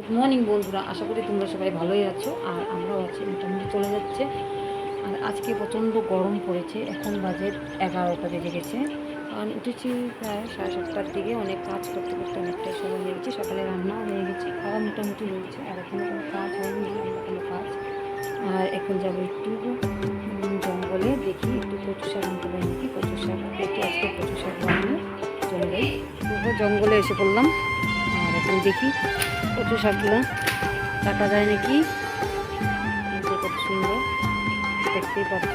Good morning বন্ধুরা। আশা করি তোমরা সবাই ভালোই আছো, আর আমরাও আছি। মোটামুটি চলে যাচ্ছে। আর আজকে প্রচণ্ড গরম পড়েছে। এখন বাজে এগারোটা বেজে গেছে। কারণ উঠেছি প্রায় সাড়ে সাতটার দিকে। অনেক কাজ করতে করতে অনেকটাই সময় হয়ে গেছে। সকালে রান্নাও হয়ে গেছে। খাওয়া মোটামুটি হয়েছে। আর এখনও কোনো কাজ হয়নি অন্য কোনো কাজ। আর এখন যাব একটু জঙ্গলে দেখি একটু কচু শাক আনতে পারি নাকি? কচু শাক পেটে আজকে কচু শাক বানিয়ে চলে জঙ্গলে এসে পড়লাম। এখন দেখি কচু শাকগুলো কাটা যায় নাকি? কত সুন্দর দেখতেই পাচ্ছ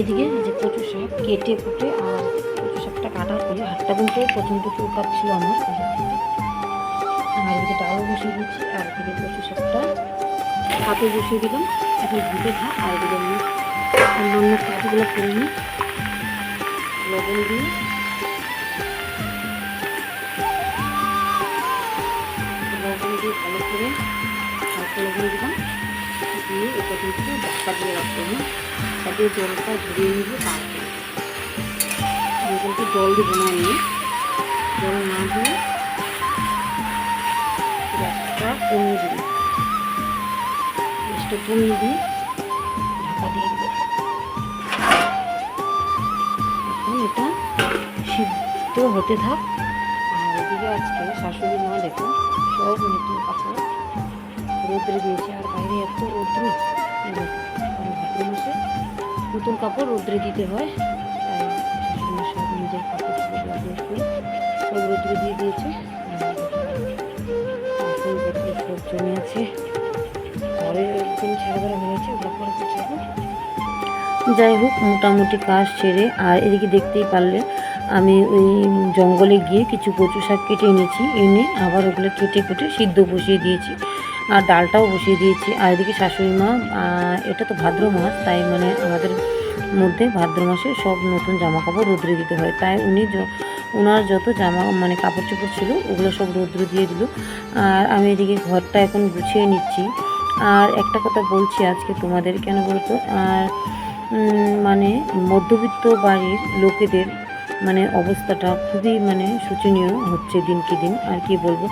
এদিকে যে কচু শাক, কেটে কুটে আর কচু শাকটা কাটার পরে হাতটা কিন্তু প্রচণ্ড ছিল আমার। আর এদিকে ডালও বসিয়ে দিচ্ছি আর এদিকে কচু শাকটা হাতে বসিয়ে দিলাম। এখন ধুতে থাক আর এদিকে আমি অন্যান্য কাজগুলো করে নিই। লবণ দিয়ে। লবণ দিয়ে ভালো করে হালকা লবণ দিলাম। দিয়ে এটা কিন্তু ধাক্কা দিয়ে রাখতে হবে দিয়ে জলটা ঝরিয়ে নিব তারপরে। জল দিব না আমি। জল না দিয়ে গ্যাসটা কমিয়ে দিবি। গ্যাসটা কমিয়ে দিয়ে ঢাকা দিয়ে দেবো। এখন এটা সিদ্ধ হতে থাক। আর এদিকে আজকে শাশুড়ি মা দেখো সব নতুন কাপড় রোদ্রে দিয়েছে। আর বাইরে এত রৌদ্র। দেখো, মাসে নতুন কাপড় রোদ্রে দিতে হয়। সব নিজের কাপড় রোদ্রে দিয়ে দিয়েছে। সব আছে। যাই হোক, মোটামুটি কাজ সেরে। আর এদিকে দেখতেই পারলে, আমি ওই জঙ্গলে গিয়ে কিছু কচু শাক কেটে এনেছি, এনে আবার ওগুলো কেটে কুটে সিদ্ধ বসিয়ে দিয়েছি। আর ডালটাও বসিয়ে দিয়েছি। আর এদিকে শাশুড়ি মা এটা তো ভাদ্র মাস, তাই মানে আমাদের মধ্যে ভাদ্র মাসে সব নতুন জামা কাপড় রোদ্রে দিতে হয়। তাই উনি ওনার যত জামা মানে কাপড় চোপড় ছিল, ওগুলো সব রোদ্রে দিয়ে দিল। আর আমি এদিকে ঘরটা এখন গুছিয়ে নিচ্ছি। আর একটা কথা বলছি আজকে তোমাদের, কেন বলতো? আর মানে মধ্যবিত্ত বাড়ির লোকেদের মানে অবস্থাটা খুবই মানে শোচনীয় হচ্ছে দিনকে দিন। আর কি বলব?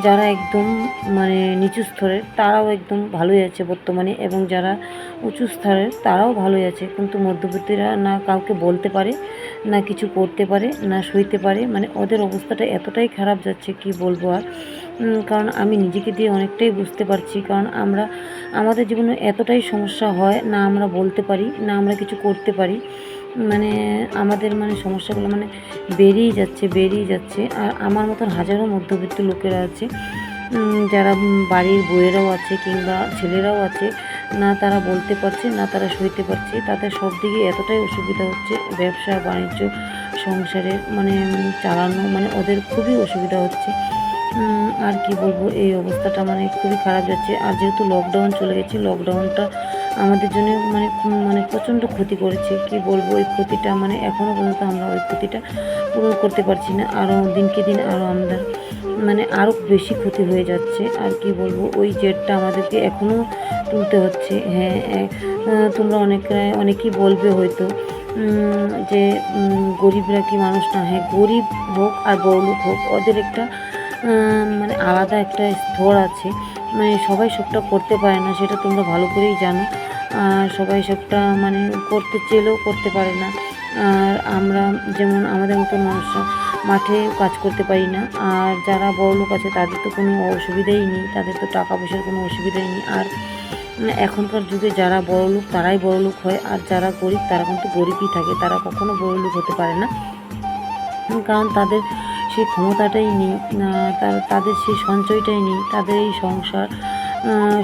যারা একদম মানে নিচু স্তরের, তারাও একদম ভালোই আছে বর্তমানে এবং যারা উঁচু স্তরের, তারাও ভালোই আছে। কিন্তু মধ্যবিত্তরা না কাউকে বলতে পারে, না কিছু করতে পারে, না সইতে পারে। মানে ওদের অবস্থাটা এতটাই খারাপ যাচ্ছে, কি বলব আর? কারণ আমি নিজেকে দিয়ে অনেকটাই বুঝতে পারছি। কারণ আমরা, আমাদের জীবনে এতটাই সমস্যা হয়, না আমরা বলতে পারি, না আমরা কিছু করতে পারি। মানে আমাদের মানে সমস্যাগুলো মানে বেরিয়ে যাচ্ছে বেরিয়ে যাচ্ছে। আর আমার মতন হাজারো মধ্যবিত্ত লোকেরা আছে যারা বাড়ির বইয়েরাও আছে কিংবা ছেলেরাও আছে, না তারা বলতে পারছে, না তারা সইতে পারছে। তাদের সব দিকে এতটাই অসুবিধা হচ্ছে ব্যবসা, বাণিজ্য, সংসারে মানে চালানো মানে ওদের খুবই অসুবিধা হচ্ছে। আর কি বলব, এই অবস্থাটা মানে খুবই খারাপ যাচ্ছে। আর যেহেতু লকডাউন চলে গেছে লকডাউনটা আমাদের জন্য মানে মানে প্রচণ্ড ক্ষতি করেছে। কি বলব? ওই ক্ষতিটা মানে এখনও পর্যন্ত আমরা ওই ক্ষতিটা পূরণ করতে পারছি না। আরও দিনকে দিন আরও আমরা মানে আরও বেশি ক্ষতি হয়ে যাচ্ছে। আর কি বলব? ওই জেটটা আমাদেরকে এখনও তুলতে হচ্ছে। হ্যাঁ তোমরা অনেক অনেকেই বলবে হয়তো যে গরিবরা কি মানুষ না? হ্যাঁ গরিব হোক আর বড়লোক হোক, ওদের একটা মানে আলাদা একটা স্তর আছে। মানে সবাই সবটা করতে পারে না, সেটা তোমরা ভালো করেই জানো। সবাই সবটা মানে করতে চেলেও করতে পারে না। আর আমরা যেমন আমাদের মতো মানুষরা মাঠে কাজ করতে পারি না। আর যারা বড় লোক আছে তাদের তো কোনো অসুবিধাই নেই, তাদের তো টাকা পয়সার কোনো অসুবিধাই নেই। আর এখনকার যুগে যারা বড় লোক তারাই বড় লোক হয়, আর যারা গরিব তারা কিন্তু গরিবই থাকে, তারা কখনো বড় লোক হতে পারে না। কারণ তাদের সেই ক্ষমতাটাই নেই তাদের সেই সঞ্চয়টাই নেই, তাদের এই সংসার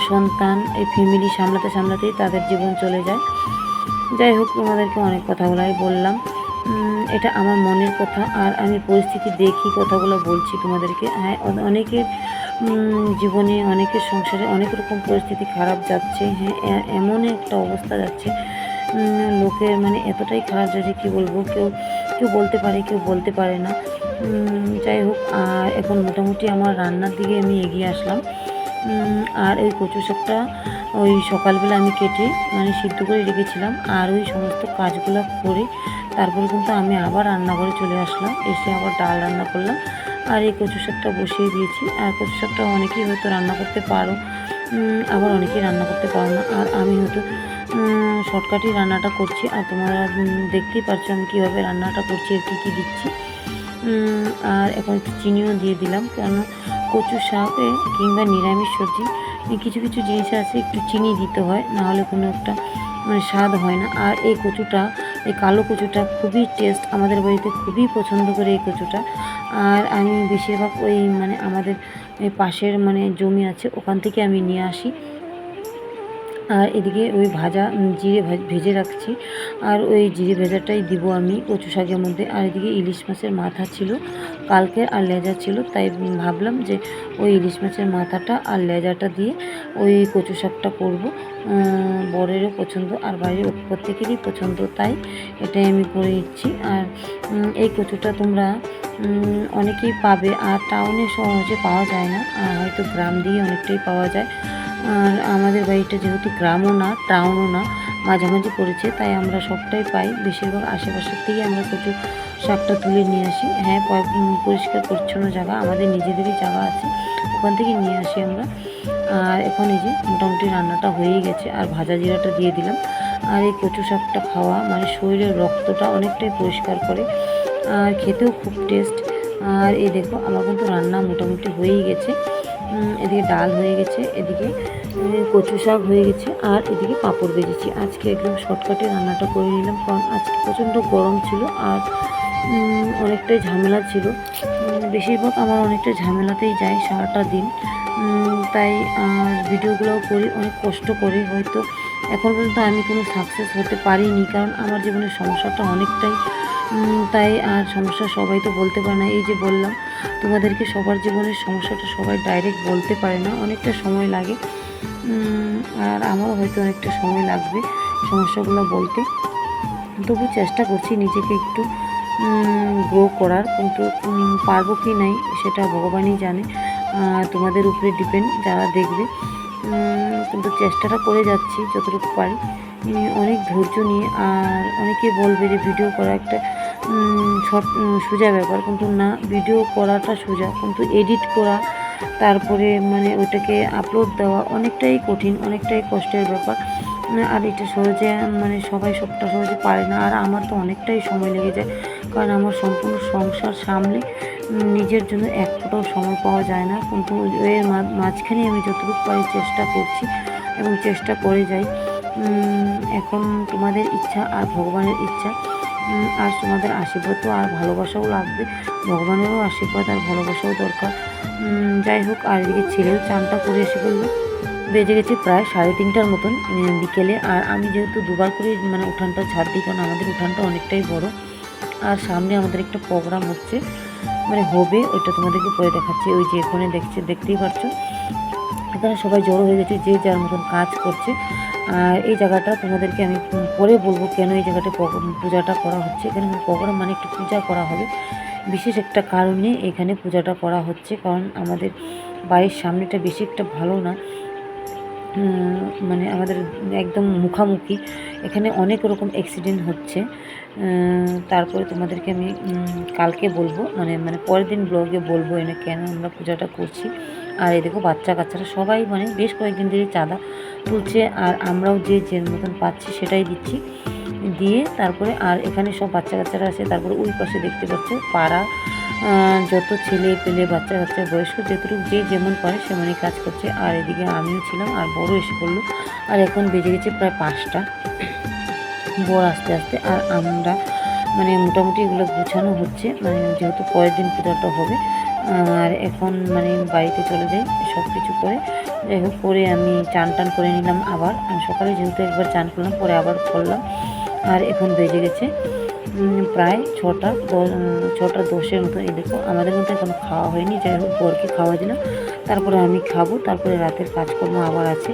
সন্তান এই ফ্যামিলি সামলাতে সামলাতেই তাদের জীবন চলে যায়। যাই হোক তোমাদেরকে অনেক কথাগুলাই বললাম। এটা আমার মনের কথা, আর আমি পরিস্থিতি দেখি কথাগুলো বলছি তোমাদেরকে। হ্যাঁ অনেকের জীবনে, অনেকের সংসারে অনেক রকম পরিস্থিতি খারাপ যাচ্ছে। হ্যাঁ এমন একটা অবস্থা যাচ্ছে। লোকের মানে এতটাই খারাপ যাচ্ছে কী বলব, কেউ কেউ বলতে পারে, কেউ বলতে পারে না। যাই হোক এখন মোটামুটি আমার রান্নার দিকে আমি এগিয়ে আসলাম। আর ওই কচু শাকটা ওই সকালবেলা আমি কেটে মানে সিদ্ধ করে রেখেছিলাম, আর ওই সমস্ত কাজগুলো করে তারপরে কিন্তু আমি আবার রান্নাঘরে চলে আসলাম, এসে আবার ডাল রান্না করলাম, আর এই কচু শাকটা বসিয়ে দিয়েছি। আর কচু শাকটা অনেকেই হয়তো রান্না করতে পারো আবার অনেকেই রান্না করতে পারো না, আর আমি হয়তো শর্টকাটই রান্নাটা করছি, আর তোমরা দেখতেই পারছ আমি কীভাবে রান্নাটা করছি আর কী কী দিচ্ছি। আর এখন একটু চিনিও দিয়ে দিলাম কেন কচু শাকে কিংবা নিরামিষ সবজি কিছু কিছু জিনিস আছে, একটু চিনি দিতে হয়, নাহলে কোনো একটা মানে স্বাদ হয় না। আর এই কচুটা, এই কালো কচুটা খুবই টেস্ট আমাদের বাড়িতে খুবই পছন্দ করে এই কচুটা। আর আমি বেশিরভাগ ওই মানে আমাদের পাশের মানে জমি আছে, ওখান থেকে আমি নিয়ে আসি। আর এদিকে ওই ভাজা জিরে ভাজ- রাখছি। আর ওই জিরে ভেজাটাই দিব আমি কচু শাকের মধ্যে। আর এদিকে ইলিশ মাছের মাথা ছিল কালকে আর লেজা ছিল, তাই ভাবলাম যে ওই ইলিশ মাছের মাথাটা আর লেজাটা দিয়ে ওই কচু শাকটা করব। বরেরও পছন্দ আর বাড়ির প্রত্যেকেরই পছন্দ, তাই এটাই আমি করে দিচ্ছি আর এই কচুটা তোমরা অনেকেই পাবে, আর টাউনে সহজে পাওয়া যায় না, আর হয়তো গ্রাম দিয়ে অনেকটাই পাওয়া যায়। আর আমাদের বাড়িটা যেহেতু গ্রামও না টাউনও না, মাঝামাঝি পড়েছে, তাই আমরা সবটাই পাই। বেশিরভাগ আশেপাশের থেকেই আমরা কচু শাকটা তুলে নিয়ে আসি। হ্যাঁ পরিষ্কার পরিচ্ছন্ন জায়গা, আমাদের নিজেদেরই জায়গা আছে, ওখান থেকে নিয়ে আসি আমরা। আর এখন এই যে মোটামুটি রান্নাটা হয়েই গেছে, আর ভাজা জিরাটা দিয়ে দিলাম। আর এই কচু শাকটা খাওয়া মানে শরীরের রক্তটা অনেকটাই পরিষ্কার করে, আর খেতেও খুব টেস্ট আর এই দেখো, আমার কিন্তু রান্না মোটামুটি হয়েই গেছে। এদিকে ডাল হয়ে গেছে, এদিকে কচু শাক হয়ে গেছে, আর এদিকে পাঁপড় ভেজেছি। আজকে একদম শর্টকাটে রান্নাটা করে নিলাম, কারণ আজকে প্রচণ্ড গরম ছিল আর অনেকটাই ঝামেলা ছিল। বেশিরভাগ আমার অনেকটা ঝামেলাতেই যায় সারাটা দিন। তাই আর ভিডিওগুলোও করি, অনেক কষ্ট করে হয়তো। এখন পর্যন্ত আমি কোনো সাকসেস হতে পারিনি, কারণ আমার জীবনের সমস্যাটা অনেকটাই তাই আর সমস্যা সবাই তো বলতে পারে না। এই যে বললাম, তোমাদেরকে সবার জীবনের সমস্যাটা সবাই ডাইরেক্ট বলতে পারে না, অনেকটা সময় লাগে। আর আমারও হয়তো অনেকটা সময় লাগবে সমস্যাগুলো বলতে। তবু চেষ্টা করছি নিজেকে একটু গ্রো করার। কিন্তু পারব কি নাই সেটা ভগবানই জানে। তোমাদের উপরে ডিপেন্ড যারা দেখবে। কিন্তু চেষ্টাটা করে যাচ্ছি যতটুকু পারি। অনেক ধৈর্য নিয়ে আর অনেকে বলবে যে ভিডিও করা একটা শর্ট সোজা ব্যাপার। কিন্তু না ভিডিও করাটা সোজা। কিন্তু এডিট করা, তারপরে মানে ওটাকে আপলোড দেওয়া অনেকটাই কঠিন, অনেকটাই কষ্টের ব্যাপার। আর এটা সহজে মানে সবাই সবটা সহজে পারে না। আর আমার তো অনেকটাই সময় লেগে যায়। কারণ আমার সম্পূর্ণ সংসার সামলে নিজের জন্য এক ফোটাও সময় পাওয়া যায় না। কিন্তু এর মাঝখানে আমি যতটুকু পারি চেষ্টা করছি এবং চেষ্টা করে যাই। এখন তোমাদের ইচ্ছা আর ভগবানের ইচ্ছা। আর তোমাদের আশীর্বাদ তো আর ভালোবাসাও লাগবে। ভগবানেরও আশীর্বাদ আর ভালোবাসাও দরকার। যাই হোক, আর এদিকে ছেলেও চানটা করে এসে বলল বেজে গেছে প্রায় সাড়ে তিনটার মতন বিকেলে। আর আমি যেহেতু দুবার করে মানে উঠানটা ঝাড় দিই, কারণ আমাদের উঠানটা অনেকটাই বড়। আর সামনে আমাদের একটা প্রোগ্রাম হচ্ছে মানে হবে, ওইটা তোমাদেরকে পরে দেখাচ্ছি। ওই যে এখানে দেখছে, দেখতেই পাচ্ছ এখানে সবাই জড়ো হয়ে গেছে, যে যার মতন কাজ করছে। আর এই জায়গাটা তোমাদেরকে আমি পরে বলব কেন এই জায়গাটা পূজাটা করা হচ্ছে। এখানে প্রোগ্রাম মানে একটু পূজা করা হবে। বিশেষ একটা কারণে এখানে পূজাটা করা হচ্ছে কারণ আমাদের বাড়ির সামনেটা বেশি একটা ভালো না। মানে আমাদের একদম মুখামুখি। এখানে অনেক রকম অ্যাক্সিডেন্ট হচ্ছে। তারপরে তোমাদেরকে আমি কালকে বলব। মানে মানে পরের দিন ব্লগে বলব এনে কেন আমরা পূজাটা করছি। আর এই দেখো বাচ্চা কাচ্চারা সবাই মানে বেশ কয়েকদিন ধরে চাঁদা তুলছে আর আমরাও যে যে মতন পাচ্ছি সেটাই দিচ্ছি। দিয়ে তারপরে আর এখানে সব বাচ্চা কাচ্চারা আছে, তারপরে ওই পাশে দেখতে পাচ্ছ পাড়া যত ছেলে পেলে বাচ্চা কাচ্চা বয়স্ক যতটুকু যে যেমন পারে সেমনই কাজ করছে। আর এদিকে আমিও ছিলাম আর বড় এসে পড়ল। আর এখন বেজে গেছে প্রায় পাঁচটা। বড় আস্তে আস্তে আর আমরা মানে মোটামুটি এগুলো গুছানো হচ্ছে। মানে যেহেতু পরের দিন পূজাটা হবে আর এখন মানে বাড়িতে চলে যাই সব কিছু করে। যাই হোক করে আমি চান টান করে নিলাম আবার। সকালে যেহেতু একবার চান করলাম, পরে আবার করলাম। আর এখন বেজে গেছে প্রায় ছটা ছটা দশের মতো এই দেখো, আমাদের মধ্যে এখনও খাওয়া হয়নি। যাই হোক, বরকে খাওয়া দিলাম তারপরে আমি খাব, তারপরে রাতের কাজকর্ম আবার আছে।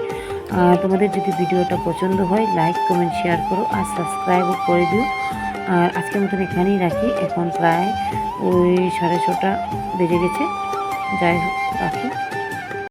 আর তোমাদের যদি ভিডিওটা পছন্দ হয় লাইক কমেন্ট শেয়ার করো আর সাবস্ক্রাইবও করে দিও। আর আজকের মতন এখানেই রাখি। এখন প্রায় ওই সাড়ে ছটা বেজে গেছে। যাই হোক, রাখি।